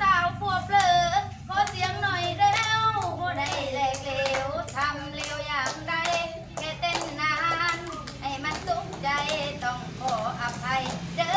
สาวปวบเปลือขอเสียงหน่อยเด้แวโมได้แหลกเหลวทำเร็วอย่างใดแค่เต้นนาน ให้มันสุขใจต้องขออภัยเด้อ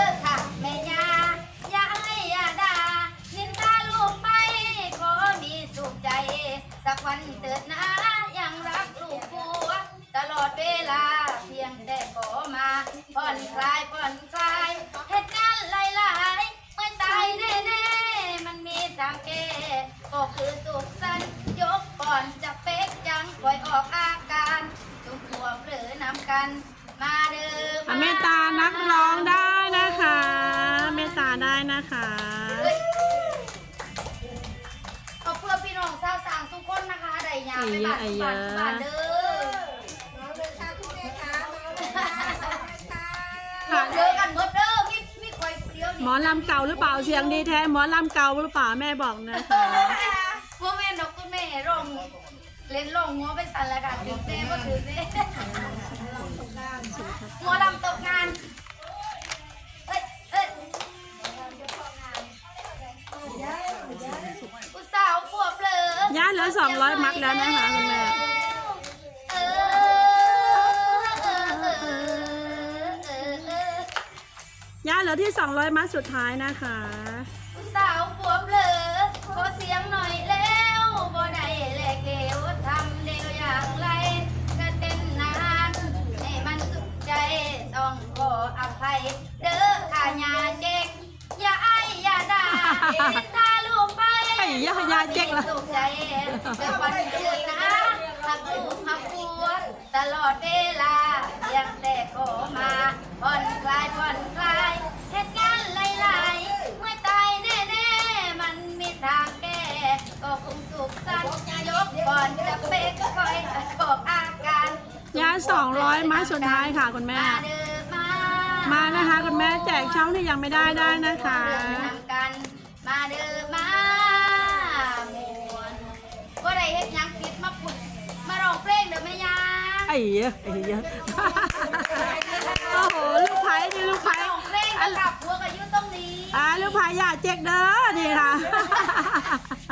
กันมาเดิมอะเมตตานักร้องได้นะคะ เมตตาได้นะคะขอบคุณพี่น้องชาวสางทุกคนนะคะได้ยามไปบ้านทุกบ้านทุกบ้านเด้อน้องเลยค่ะคุณแม่ค่ะน้องเลยค่ะน้องเลยค่ะค่ะเจอกันหมดเด้อมีมีคอยเดียวหมอลำเก่าหรือเปล่าเสียงดีแท้หมอลำเก่าหรือเปล่าแม่บอกนะคะ พ่อแม่นกคุณแม่ร้องเล่นร้องหัวไปสั่นละกันถึงเต้ก็ถือเต้ หัวลำตกงานเอ้ยเอ้ยผู้สาวขวบเลยย่าเหลือ200มัดแล้วนะคะคุณแม่เออเออเออเออเออเออย่าเหลือที่200มัดสุดท้ายนะคะผู้สาวปวบเลยขอเสียง ออภัย เด้อข้าญาเจ๊กอย่าไอายอย่าด่านินทาลูกไปไอ้ย่าญาเจ๊กล่ะสุขใจเดี๋ยววันเกิดนะหักลูกหักผัวตลอดเวลาเพียงแต่ขอมาผ่อนคลายผ่อนคลายเหตุการณ์หลายๆเมื่อตายแน่ๆ มันมีทางแก้ก็คงสุขสันต์ยกก่อนจะเป๊กคอยบอกอาการย่า200มัดสุดท้ายค่ะคุณแม่ มาเด้อ แจกช่องที่ยังไม่ได้ได้นะคะเดินนำกัน มาเด้อมามวนก็ได้เฮ็ดหยังผิดมาปุ่นมาร้องเพลงเด้อแม่ยาไอ้เหี้ยไอ้เหี้ยโอ้โห ลูกไผ่นี่ลูกไผ่ร้องเพลงกับกับหัวกับยุตรงนี้อ่าลูกไผ่อย่าเจ๊กเด้อนี่ค่ะ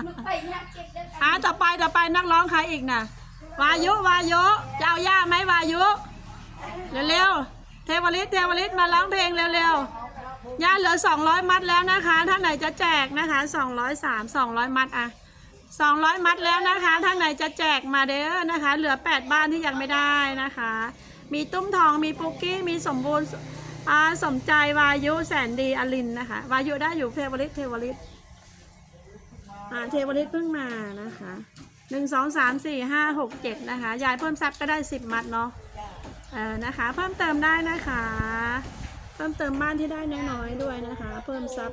มึงไปยักเจ็บเด้ออ่าต่อไปต่อไปนักร้องใครอีกน่ะ วายุวายุจะเอาย่าไหมวายุ เร็วๆ เทวลิตเทวลิตมาร้องเพลงเร็วๆย่าเหลือ 200 มัดแล้วนะคะ ท่านไหนจะแจกนะคะ 203 200 มัดอะ200 มัดแล้วนะคะ ท่านไหนจะแจกมาเด้อนะคะ เหลือ 8 บ้านที่ยังไม่ได้นะคะ มีตุ้มทองมีปุกกี้มีสมบูรณ์อาสมใจวายุแสนดีอลินนะคะ วายุได้อยู่เทวลิตเทวลิตอ่าเทวลิตเพิ่งมานะคะหนึ่งสองสามสี่ห้าหกเจ็ดนะคะ ยายเพิ่มซับก็ได้สิบมัดเนาะ เออนะคะ เพิ่มเติมได้นะคะ เพิ่มเติมบ้านที่ได้น้อยๆด้วยนะคะ เพิ่มซับ